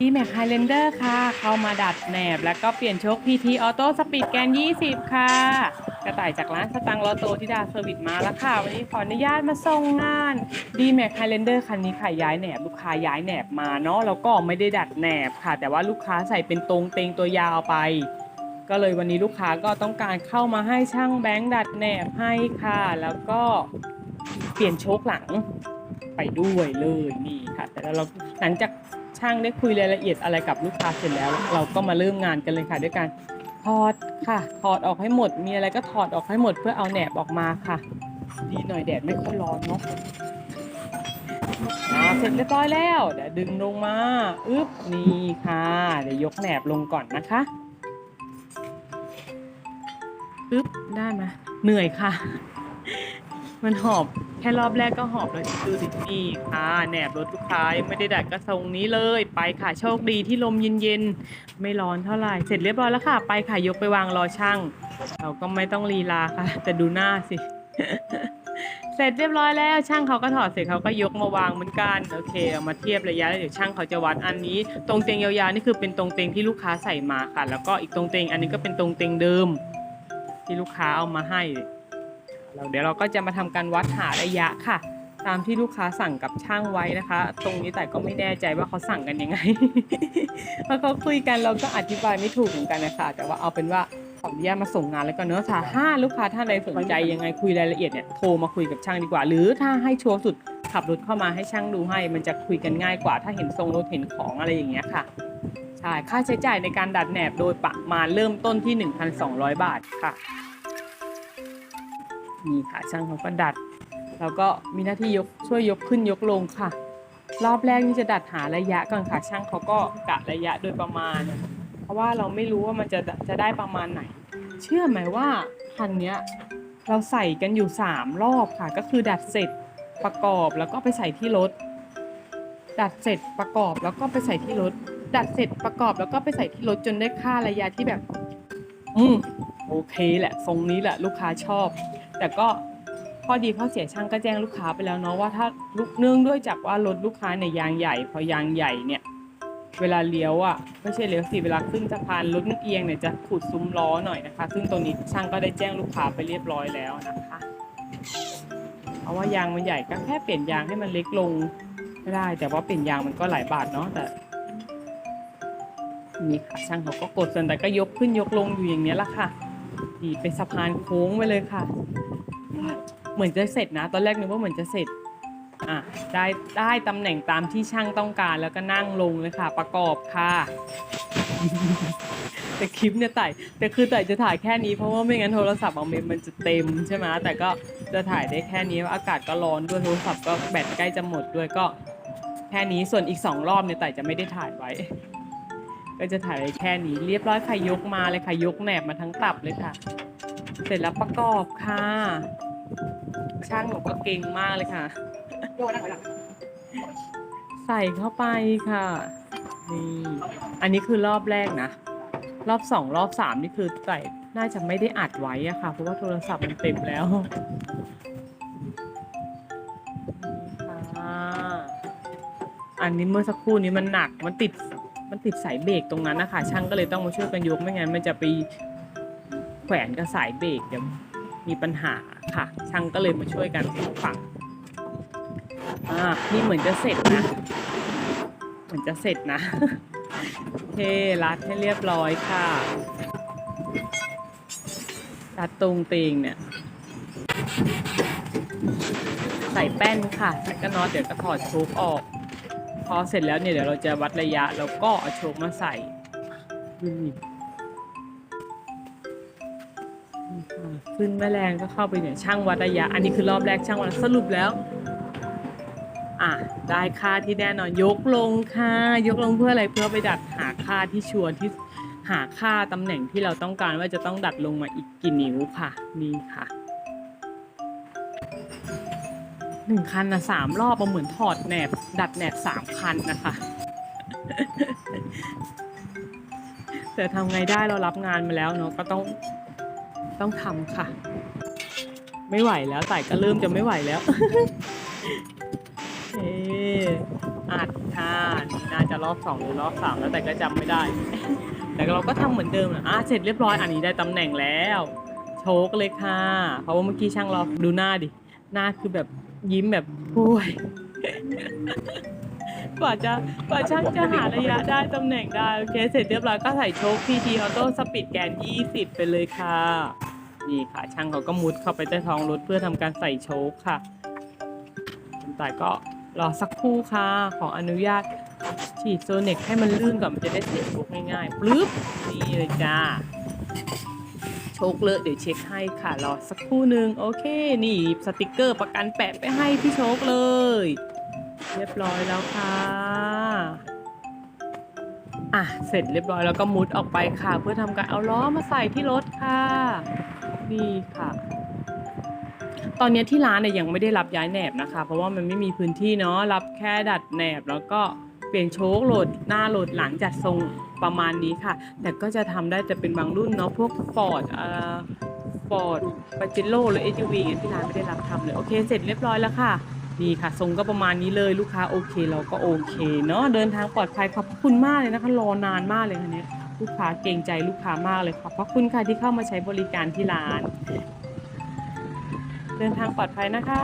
ดีแม็กไฮเลนเดอร์ค่ะ เข้ามาดัดแหนบ แล้วก็เปลี่ยนโชค PT ออโต้สปีดแกน 20 ค่ะ กระต่ายจากร้านสตังลอโตที่ดาเซอร์วิสมาแล้วค่ะ วันนี้ขออนุญาตมาส่งงานดีแม็กไฮเลนเดอร์คันนี้ค่ะย้ายแหนบ ลูกค้าย้ายแหนบมาเนาะแล้วก็ไม่ได้ดัดแหนบค่ะ แต่ว่าลูกค้าใส่เป็นตรงเตงตัวยาวไป ก็เลยวันนี้ลูกค้าก็ต้องการเข้ามาให้ช่างแบงค์ดัดแหนบให้ค่ะ แล้วก็เปลี่ยนโชคหลังไปด้วยเลยนี่ค่ะ แต่เราหลังจาก ช่างได้คุยรายละเอียดอะไรกับลูกค้าเสร็จแล้ว เราก็มาเริ่มงานกันเลยค่ะ ด้วยการถอดค่ะถอดออกให้หมด มีอะไรก็ถอดออกให้หมดเพื่อเอาแหนบออกมาค่ะ ดีหน่อยแดดไม่ค่อยร้อนเนาะเสร็จเรียบร้อยแล้วเดี๋ยวดึงลงมาอึ๊บนี่ค่ะเดี๋ยวยกแหนบลงก่อนนะคะปึ๊บได้ไหมเหนื่อยค่ะ มันหอบ แค่รอบแรกก็หอบแล้วดูสินี่ค่ะแหนบรถลูกค้ายังไม่ได้ดัดกระทรงนี้เลย ไปค่ะโชคดีที่ลมเย็นๆ ไม่ร้อนเท่าไหร่ เสร็จเรียบร้อยแล้วค่ะ ไปค่ะยกไปวางรอช่าง เราก็ไม่ต้องลีลาค่ะ แต่ดูหน้าสิ เสร็จเรียบร้อยแล้ว ช่างเขาก็ถอดเสร็จเขาก็ยกมาวางเหมือนกันโอเคเอามาเทียบระยะแล้วเดี๋ยวช่างเขาจะวัดอันนี้ ตรงเตียงยาวๆนี่คือเป็นตรงเตียงที่ลูกค้าใส่มาค่ะ แล้วก็อีกตรงเตียงอันนี้ก็เป็นตรงเตียงเดิม ที่ลูกค้าเอามาให้ เราเดี๋ยวเราก็จะมาทำการวัดหาระยะค่ะ ตามที่ลูกค้าสั่งกับช่างไว้นะคะ ตรงนี้แต่ก็ไม่แน่ใจว่าเขาสั่งกันยังไงพราะเขาคุยกันเราก็อธิบายไม่ถูกเหมือนกันนะคะ แต่ว่าเอาเป็นว่าขออนุญาตมาส่งงานแล้วก็เนื้อะค่ะถ้าลูกค้าท่านใดสนใจยังไงคุยรายละเอียดเนี่ยโทรมาคุยกับช่างดีกว่า หรือถ้าให้ชัวร์สุดขับรถเข้ามาให้ช่างดูให้ มันจะคุยกันง่ายกว่า ถ้าเห็นทรงรถเห็นของอะไรอย่างเงี้ยค่ะใช่ค่าใช้จ่ายในการดัดแหนบโดยประมาณเริ่มต้นที่ 1,200 บาทค่ะ นี่ค่ะช่างเขาก็ดัด แล้วก็มีหน้าที่ยกช่วยยกขึ้นยกลงค่ะ รอบแรกนี่จะดัดหาระยะก่อนค่ะ ช่างเขาก็กะระยะโดยประมาณ เพราะว่าเราไม่รู้ว่ามันจะจะได้ประมาณไหน เชื่อไหมว่าคันเนี้ยเราใส่กันอยู่สามรอบค่ะ ก็คือดัดเสร็จประกอบแล้วก็ไปใส่ที่รถ ดัดเสร็จประกอบแล้วก็ไปใส่ที่รถ ดัดเสร็จประกอบแล้วก็ไปใส่ที่รถจนได้ค่าระยะที่แบบ อืมโอเคแหละทรงนี้แหละลูกค้าชอบ แต่ก็ข้อดีข้อเสียช่างก็แจ้งลูกค้าไปแล้วเนาะว่าถ้าลูกเนื่องด้วยจากว่ารถลูกค้าเนี่ยยางใหญ่ พอยางใหญ่เนี่ย เวลาเลี้ยวอะไม่ใช่เลี้ยวสิเวลาขึ้นสะพานรถมันเอียงเนี่ยจะขุดซุ้มล้อหน่อยนะคะ ซึ่งตรงนี้ช่างก็ได้แจ้งลูกค้าไปเรียบร้อยแล้วนะคะเพราะว่ายางมันใหญ่ก็แค่เปลี่ยนยางให้มันเล็กลงไม่ได้ แต่ว่าเปลี่ยนยางมันก็หลายบาทเนาะแต่นี่ค่ะช่างเขาก็กดส่วนแต่ก็ยกขึ้นยกลงอยู่อย่างนี้ละค่ะ ดีเป็นสะพานโค้งไปเลยค่ะ เหมือนจะเสร็จนะ ตอนแรกนึกว่าเหมือนจะเสร็จอะได้ได้ตำแหน่งตามที่ช่างต้องการแล้วก็นั่งลงเลยค่ะ ประกอบค่ะ แต่คลิปเนี่ยไต่แต่คือไต่จะถ่ายแค่นี้เพราะว่าไม่งั้นโทรศัพท์ของเมมมันจะเต็มใช่ไหมแต่ก็จะถ่ายได้แค่นี้อากาศก็ร้อนด้วยโทรศัพท์ก็แบตใกล้จะหมดด้วยก็แค่นี้ส่วนอีกสองรอบเนี่ยไต่จะไม่ได้ถ่ายไว้ ก็จะถ่ายไว้แค่นี้ เรียบร้อยค่ะยกมาเลยค่ะยกแหนบมาทั้งตับเลยค่ะ เสร็จแล้วประกอบค่ะ ช่างหนูก็เก่งมากเลยค่ะใส่เข้าไปค่ะนี่อันนี้คือรอบแรกนะ รอบสองรอบสามนี่คือใส่น่าจะไม่ได้อัดไว้อะค่ะ เพราะว่าโทรศัพท์มันเต็มแล้วอันนี้เมื่อสักครู่นี้มันหนักมันติด มันติดสายเบรกตรงนั้นนะคะช่างก็เลยต้องมาช่วยกันยกไม่งั้นมันจะไปแขวนกับสายเบรกเดี๋ยวมีปัญหาค่ะ ช่างก็เลยมาช่วยกันฝั่งอ่านี่เหมือนจะเสร็จนะ เหมือนจะเสร็จนะเครัดให้เรียบร้อยค่ะรัดตรงเตงเนี่ย ใส่แป้นค่ะแล้วก็นอตเดี๋ยวก็ถอดโชคออก พอเสร็จแล้วเนี่ยเดี๋ยวเราจะวัดระยะแล้วก็เอาโชคมาใส่ขึ้นแม่แรงก็เข้าไปเนี่ยช่างวัดระยะ อันนี้คือรอบแรกช่างวัดสรุปแล้วอะได้ค่าที่แน่นอนยกลงค่ะยกลงเพื่ออะไรเพื่อไปดัดหาค่าที่ชัวร์ที่หาค่าตำแหน่งที่เราต้องการว่าจะต้องดัดลงมาอีกกี่นิ้วค่ะนี่ค่ะ หนึ่งคันนะสามรอบมาเหมือนถอดแหนบ ดัดแหนบสามคันนะคะ แต่ทำไงได้เรารับงานมาแล้วเนาะก็ต้องต้องทำค่ะ ไม่ไหวแล้วแต่ก็เริ่มจะไม่ไหวแล้วเอออัดค่ะนี่หน้าจะรอบสองหรือรอบสามแล้วแต่ก็จำไม่ได้ แต่เราก็ทำเหมือนเดิมนะอะเสร็จเรียบร้อยอันนี้ได้ตำแหน่งแล้ว โชคเลยค่ะ เพราะว่าเมื่อกี้ช่างเราดูหน้าดิหน้าคือแบบ ยิ้มแบบโอ้ยกว่าจะกว่าช่างจะหาระยะได้ตำแหน่งได้โอเคเสร็จเรียบร้อยก็ใส่โชค PT Auto Speed แกน 20 ไปเลยค่ะ นี่ค่ะ ช่างเขาก็มุดเข้าไปใต้ท้องรถเพื่อทำการใส่โชคค่ะคุณต่ายก็รอสักครู่ค่ะ ขออนุญาตฉีดโซเน็กให้มันลื่นก่อนมันจะได้เสียโชคง่ายๆปลึ๊บนี่เลยจ้า โชคเลอะเดี๋ยวเช็คให้ค่ะรอสักครู่หนึ่งโอเค นี่สติกเกอร์ประกันแปะไปให้พี่โชคเลย เรียบร้อยแล้วค่ะอะเสร็จเรียบร้อยแล้วก็มุดออกไปค่ะ เพื่อทำการเอาล้อมาใส่ที่รถค่ะนี่ค่ะตอนนี้ที่ร้านเนี่ยยังไม่ได้รับย้ายแหนบนะคะ เพราะว่ามันไม่มีพื้นที่เนาะรับแค่ดัดแหนบ แล้วก็เปลี่ยนโชคโหลดหน้าโหลดหลังจัดทรง ประมาณนี้ค่ะ แต่ก็จะทำได้แต่เป็นบางรุ่นเนาะพวกฟอร์ดอ่อฟอร์ดปาเจโร่หรือเอ v วีที่ร้านไม่ได้รับทำเลย โอเค เสร็จเรียบร้อยแล้วค่ะ นี่ค่ะ ทรงก็ประมาณนี้เลยลูกค้าโอเคเราก็โอเคเนาะเดินทางปลอดภัยขอบคุณมากเลยนะคะ รอนานมากเลยค่ะเนี่ยลูกค้าเกรงใจลูกค้ามากเลยขอบพระคุณค่ะที่เข้ามาใช้บริการที่ร้าน เดินทางปลอดภัยนะคะ